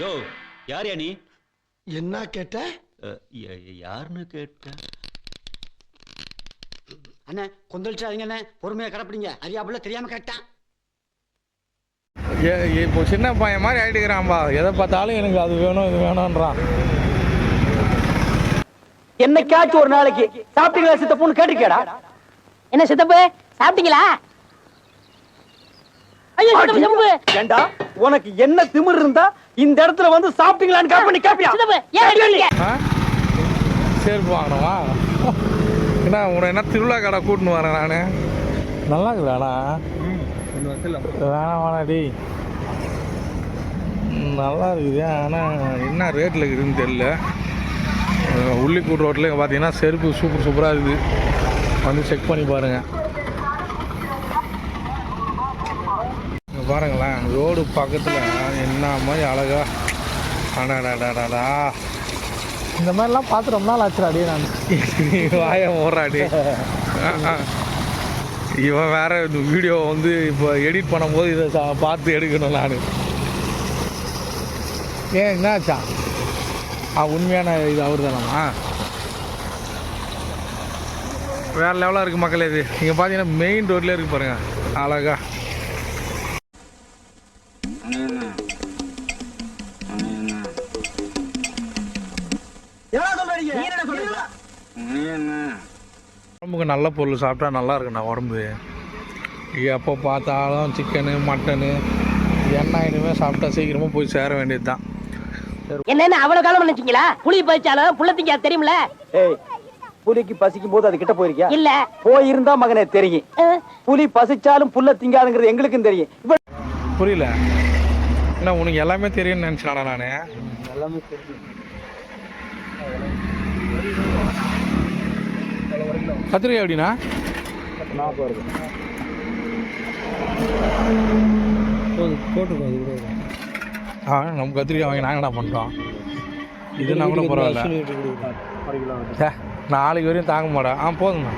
யோ யார்யா நீ? என்ன கேட்ட? யாருன்னு கேட்ட? அண்ணே கொந்தளிச்சாதீங்க அண்ணே பொறுமையா கடப்பிடிங்க. அறியாப்புல தெரியாம கேட்டான். இப்போ சின்ன பையன் மாதிரி ஆயிட்டுக்கிறான்பா எதை பார்த்தாலும் எனக்கு அது வேணும் இது வேணும்ன்றான். என்னைக்காச்சும் ஒரு நாளைக்கு சாப்பிட்டீங்களா சித்தப்புன்னு கேட்டிருக்கேடா என்ன சித்தப்பு சாப்பிட்டீங்களா? ஏண்டா? உனக்கு என்ன திமிர் இருந்தா இந்த இடத்துல வந்து சாப்பிட்டீங்களான்னு கேப் பண்ணி கேப்பியா? செருப்பு வாங்கணுமா? என்ன உன என்ன திருவிழா கடை கூட்டின்னு வரேன் நான்? நல்லா இருக்குதாண்ணா வேணாம் டேய். ம், நல்லா இருக்குது. ஆனால் என்ன ரேட்டில் இருக்குதுன்னு தெரியல. உள்ளிக்கூட் ரோட்டில் பார்த்தீங்கன்னா செருப்பு சூப்பர் சூப்பராக இருக்குது. வந்து செக் பண்ணி பாருங்கள் பாருங்களேன் ரோடு பக்கத்தில் என்ன மாதிரி அழகா. அடாடாடாடா இந்த மாதிரிலாம் பார்த்து ரொம்ப நாள் ஆச்சுடா அடியே நான். வாய ஓடுறாடி இவன் வேற இந்த வீடியோ வந்து இப்போ எடிட் பண்ணும்போது இதை பார்த்து எடுக்கணும் நான். ஏன் என்னாச்சா? ஆ உண்மையான இது அவர் தானாமா வேற லெவலாக இருக்குது மக்களே இது. இங்கே பார்த்தீங்கன்னா மெயின் ரோட்லேயே இருக்கு பாருங்க. அழகா. உடம்புக்கு நல்ல பொருள் சாப்பிட்டா நல்லா இருக்குண்ணா உடம்பு எப்போ பார்த்தாலும் சிக்கனு மட்டனு எண்ணெய் இனிமேல் சாப்பிட்டா சீக்கிரமாக போய் சேர வேண்டியது தான் என்னன்னு அவ்வளவு காலம் நினைச்சீங்களா? புளி பறிச்சாலும் புள்ள திங்க தெரியுமில? ஏய் புலிக்கு பசிக்கும் போது அது கிட்ட போயிருக்கியா? இல்ல. போயிருந்தா மகனே தெரியும். புலி பசிச்சாலும் புல்ல திங்காதுங்கிறது எங்களுக்கும் தெரியும். புரியல. என்ன உனக்கு எல்லாமே தெரியும்னு நினச்சினாடா நான்? எல்லாமே தெரியும். கத்திரிக்காய் எப்படின்னா நான் போறது ஆ நம்ம கத்திரிக்காய் வாங்கி நாங்கள் என்ன பண்ணுறோம் இதுனா கூட பரவாயில்ல. நாளைக்கு வரையும் தாங்க மாட்டேன் ஆ போதும்ண்ணா.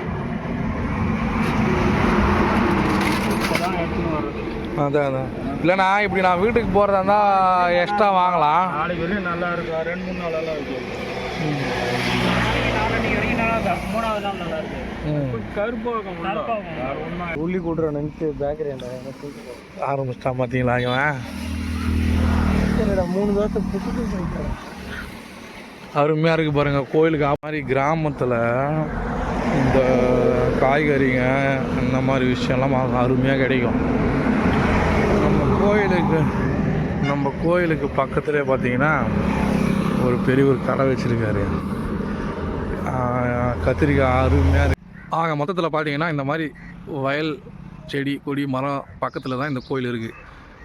அதான் அதான். இல்லைண்ணா இப்படி நான் வீட்டுக்கு போகிறதா இருந்தால் எக்ஸ்ட்ரா வாங்கலாம். நாளைக்கு வரையும் நல்லா இருக்கும் ரெண்டு மூணு நாள் எல்லாம் இருக்கும் மூணாவது நாள் நல்லா இருக்கு. கருப்பாகும் கருப்பாகும் உள்ளி. கூட்டுற நினைச்சு பேக்கரி ஆரம்பிச்சிட்டான் பார்த்தீங்களா இவன்? மூணு தோசை அருமையாக இருக்குது பாருங்கள் கோயிலுக்கு மாதிரி கிராமத்தில் இந்த காய்கறிங்க இந்த மாதிரி விஷயம்லாம் அருமையாக கிடைக்கும். நம்ம கோயிலுக்கு நம்ம கோயிலுக்கு பக்கத்துலேயே பார்த்தீங்கன்னா ஒரு பெரிய ஒரு கடை வச்சுருக்காரு. கத்திரிக்காய் அருமையாக இருக்கு. ஆக மொத்தத்தில் பார்த்தீங்கன்னா இந்த மாதிரி வயல் செடி கொடி மரம் பக்கத்தில் தான் இந்த கோயில் இருக்குது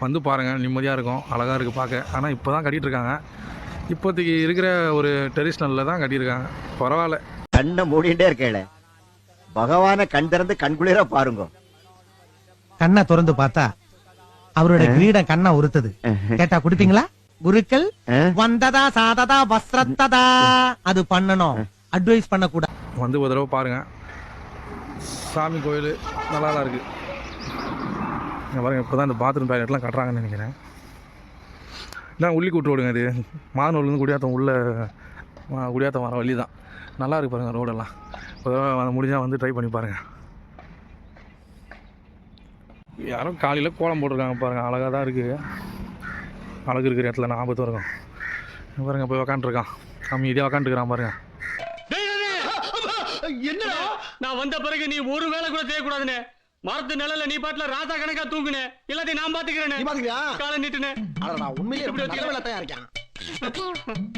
வந்து பாருங்கள் நிம்மதியாக இருக்கும் அழகாக இருக்குது பார்க்க ஆனால் இப்போ தான் கட்டிகிட்டு இருக்காங்க இப்போதைக்கு இருக்கிற ஒரு ட்ரெடிஷ்னலில் தான் கட்டியிருக்காங்க. பரவாயில்ல. கண்ணை மூடிட்டே இருக்கேள. பகவான கண் திறந்து கண்குளிர பாருங்க. கண்ணை திறந்து பார்த்தா அவரோட கிரீடம் கண்ணை உறுத்துது. கேட்டா குடுப்பீங்களா குருக்கள் வந்ததா சாததா வஸ்ரத்ததா அது பண்ணணும். அட்வைஸ் பண்ணக்கூடாது. வந்து ஒரு தடவை பாருங்கள் சாமி கோயில் நல்லா தான் இருக்குது பாருங்கள் இப்போ தான் இந்த பாத்ரூம் டாய்லெட்லாம் கட்டுறாங்கன்னு நினைக்கிறேன். இதான் உள்ளி கூட்டு விடுங்க இது. மாதனூர்லேருந்து குடியாத்தம் உள்ள குடியாத்தம் வர வழி தான் நல்லா இருக்கு பாருங்கள் ரோடெல்லாம் ஒரு தடவை முடிஞ்சால் வந்து ட்ரை பண்ணி பாருங்கள் யாரும் காலையில் கோலம் போட்டிருக்காங்க பாருங்கள் அழகாக தான் இருக்குது அழகு இருக்கிற இடத்துல நான் ஆபத்து இருக்கும் பாருங்கள் பாருங்க போய் உக்காண்ட்ருக்கான் கம்மி இதே பாருங்க. பாருங்கள் வந்த பிறகு நீ ஒரு வேலை கூட செய்யக்கூடாதுனே மரத்து நிழல்ல நீ பாட்டுல ராசா கணக்கா தூங்குனே எல்லாத்தையும் நான் நீ பாத்துக்கிறேன் பாத்துக்கியா காலை நீட்டுனே அட நான் உண்மையிலே இப்படி இருக்கேன்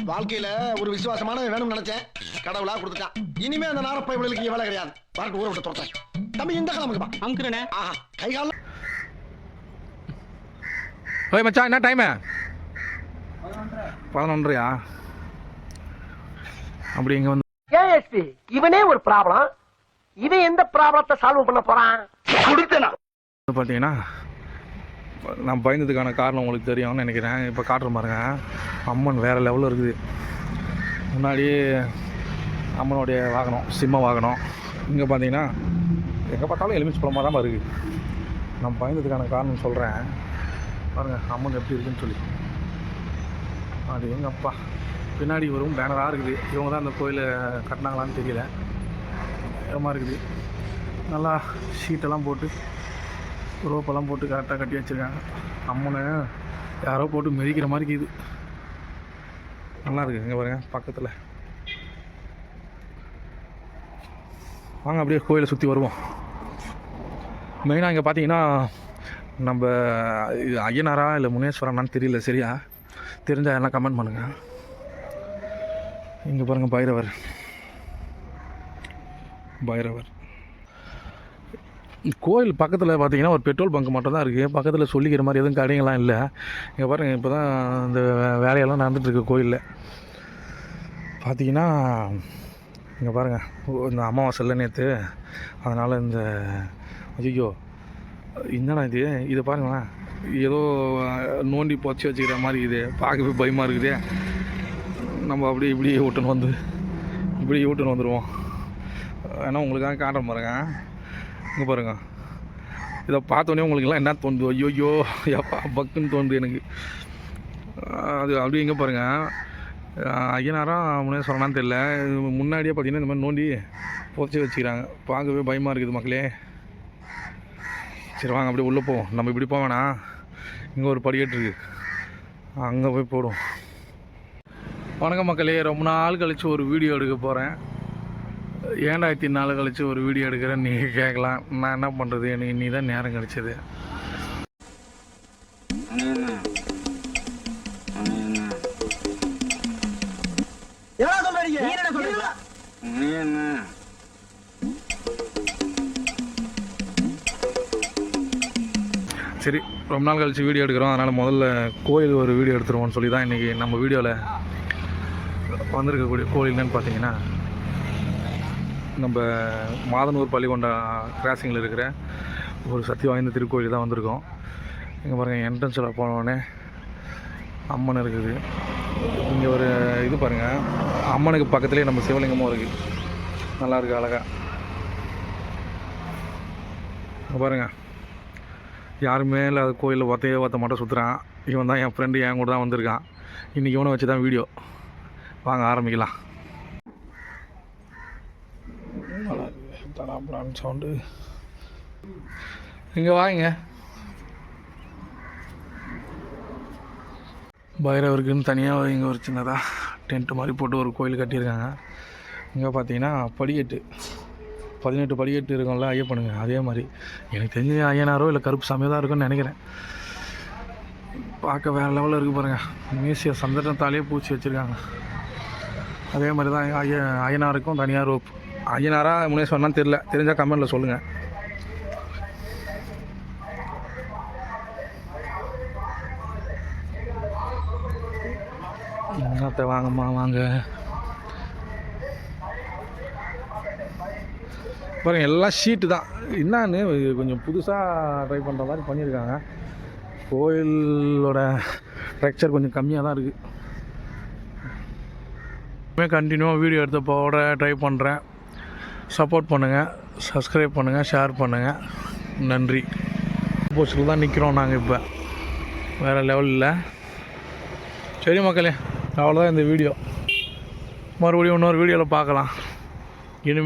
வாழ்க்கையில ஒரு விசுவாசமான வேணும்னு நினைச்சேன் கடவுளா கொடுத்துட்டான் இனிமே அந்த நாரப்பை இவளுக்கு வேலை கிடையாது வரட்டு ஊரை விட்டு துரத்தேன் தம்பி இந்த கிழமைக்குப்பா அமுக்குறேனே ஆஹா கை கால ஓய் மச்சான் என்ன டைமு பதினொன்றையா அப்படி இங்கே வந்து ஏஎஸ்பி இவனே ஒரு ப்ராப்ளம் இவன் எந்த ப்ராப்ளத்தை சால்வ் பண்ண போறான்? குடுத்தனா? பார்த்தீங்கன்னா நான் பயந்ததுக்கான காரணம் உங்களுக்கு தெரியும்னு நினைக்கிறேன். இப்போ காட்டுற பாருங்க. அம்மன் வேறு லெவலில் இருக்குது. முன்னாடி அம்மனுடைய வாகனம் சிம்ம வாகனம். இங்கே பார்த்தீங்கன்னா எங்கே பார்த்தாலும் எலுமிச்சு பழமாக தான் இருக்குது. நான் பயந்ததுக்கான காரணம் சொல்கிறேன் பாருங்கள் அம்மன் எப்படி இருக்குன்னு சொல்லி. அது எங்கள் அப்பா பின்னாடி வரும் பேனராக இருக்குது. இவங்க தான் அந்த கோயிலை கட்டினாங்களான்னு தெரியல. இடமா இருக்குது. நல்லா ஷீட்டெல்லாம் போட்டு ரோப்பெல்லாம் போட்டு கரெக்டாக கட்டி வச்சுருக்காங்க. அம்மனை யாரோ போட்டு மிதிக்கிற மாதிரி இருக்குது. நல்லா இருக்குது இங்கே பாருங்கள் பக்கத்தில். வாங்க அப்படியே கோயிலை சுற்றி வருவோம். மெயினாக இங்கே பார்த்தீங்கன்னா நம்ம இது ஐயனாரா இல்லை முனேஸ்வரனான்னு தெரியல சரியா? தெரிஞ்சால் எல்லாம் கமெண்ட் பண்ணுங்கள் இங்கே பாருங்கள் பைரவர். பைரவர். கோயில் பக்கத்தில் பார்த்தீங்கன்னா ஒரு பெட்ரோல் பங்க் மட்டும் தான் இருக்குது பக்கத்தில் சொல்லிக்கிற மாதிரி எதுவும் கடைங்கள்லாம் இல்லை. இங்கே பாருங்கள் இப்போ தான் இந்த வேலையெல்லாம் நடந்துகிட்ருக்கு கோயிலில். பார்த்தீங்கன்னா இங்கே பாருங்கள் இந்த அமாவாசையில் நேற்று அதனால் இந்த ஐயோ என்னடா இது? இதை பாருங்களேன். ஏதோ நோண்டி பொச்சி வச்சுக்கிற மாதிரி இது பார்க்கவே பயமாக இருக்குது. நம்ம அப்படியே இப்படியே விட்டுன்னு வந்து இப்படியே விட்டுன்னு வந்துடுவோம் ஏன்னா உங்களுக்காக காட்டுற பாருங்க. இங்கே பாருங்க. இதை பார்த்தோன்னே உங்களுக்குலாம் என்ன தோணுது? ஐயோயோ எப்பா பக்குன்னு தோணுது எனக்கு. அது அப்படியே எங்கே பாருங்கள் ஐயனாரா முனேஸ்வரனான்னு தெரியல. இது முன்னாடியே பார்த்தீங்கன்னா இந்த மாதிரி நோண்டி புதைச்சி வச்சுக்கிறாங்க. பார்க்கவே பயமாக இருக்குது மக்களே. சரி வாங்க அப்படியே உள்ளே போவோம். நம்ம இப்படி போக இங்கே ஒரு படிக்கட்டு இருக்குது அங்கே போய் போடுவோம். வணக்கம் மக்களே. ரொம்ப நாள் கழித்து ஒரு வீடியோ எடுக்க போகிறேன் ஏன்டா இத்தனை நாள் கழித்து ஒரு வீடியோ எடுக்கிறேன்னு நீங்கள் கேட்கலாம். நான் என்ன பண்ணுறது எனக்கு இன்னி தான் நேரம் கிடச்சிது. சரி ரொம்ப நாள் கழிச்சு வீடியோ எடுக்கிறோம். அதனால் முதல்ல கோயில் ஒரு வீடியோ எடுத்துருவோம்னு சொல்லி தான் இன்றைக்கி நம்ம வீடியோவில் வந்திருக்கக்கூடிய கோயில் என்னன்னு பார்த்தீங்கன்னா நம்ம மாதனூர் பள்ளிக்கொண்டா கிராசிங்கில் இருக்கிற ஒரு சக்தி வாய்ந்த திருக்கோயில் தான் வந்திருக்கோம். இங்கே பாருங்கள் என்ட்ரன்ஸில் போனோடனே அம்மன் இருக்குது. இங்கே ஒரு இது பாருங்கள் அம்மனுக்கு பக்கத்துலேயே நம்ம சிவலிங்கமும் இருக்குது நல்லா இருக்குது அழகாக பாருங்கள் யாருமே இல்லாத கோயிலில் ஒத்தையே ஒத்த மட்டும் சுற்றுறான் இவன் தான் என் ஃப்ரெண்டு என் கூட தான் வந்திருக்கான். இன்றைக்கி இவனை வச்சு தான் வீடியோ வாங்க ஆரம்பிக்கலாம். சவுண்டு. இங்கே வாங்க. பைரவருக்குன்னு தனியாக இங்கே ஒரு சின்னதாக டென்ட் மாதிரி போட்டு ஒரு கோயில் கட்டியிருக்காங்க. இங்கே பார்த்தீங்கன்னா படிக்கட்டு பதினெட்டு படிக்கட்டு இருக்கும்ல ஐயப்பனுங்க அதே மாதிரி. எனக்கு தெரிஞ்ச ஐயனாரோ இல்லை கருப்பு சாமியோ தான் இருக்கும்னு நினைக்கிறேன். பார்க்க வேறு லெவலில் இருக்குது பாருங்கள் மீசிய சந்தனத்தாலேயே பூச்சி வச்சுருக்காங்க. அதே மாதிரி தான் ஐய ஐயனாருக்கும் தனியாக ரோப் ஐயனாரா முனேஸ்வரனான்னு தெரில தெரிஞ்சால் கமெண்டில் சொல்லுங்கள் என்னத்தை வாங்கம்மா வாங்க. பாருங்கள் எல்லாம் ஷீட்டு தான். என்னான்னு கொஞ்சம் புதுசாக ட்ரை பண்ணுற மாதிரி பண்ணியிருக்காங்க. கோயிலோட ஸ்ட்ரக்சர் கொஞ்சம் கம்மியாக தான் இருக்குது கண்டினியூவாக வீடியோ எடுத்து போட ட்ரை பண்ணுறேன் சப்போர்ட் பண்ணுங்கள் சப்ஸ்கிரைப் பண்ணுங்கள் ஷேர் பண்ணுங்கள் நன்றி. போஸ்டில் தான் நிற்கிறோம் நாங்கள் இப்போ. வேறு லெவலில் சரி மக்களே அவ்வளோதான் இந்த வீடியோ மறுபடியும் இன்னொரு வீடியோவில் பார்க்கலாம். இனிமேல்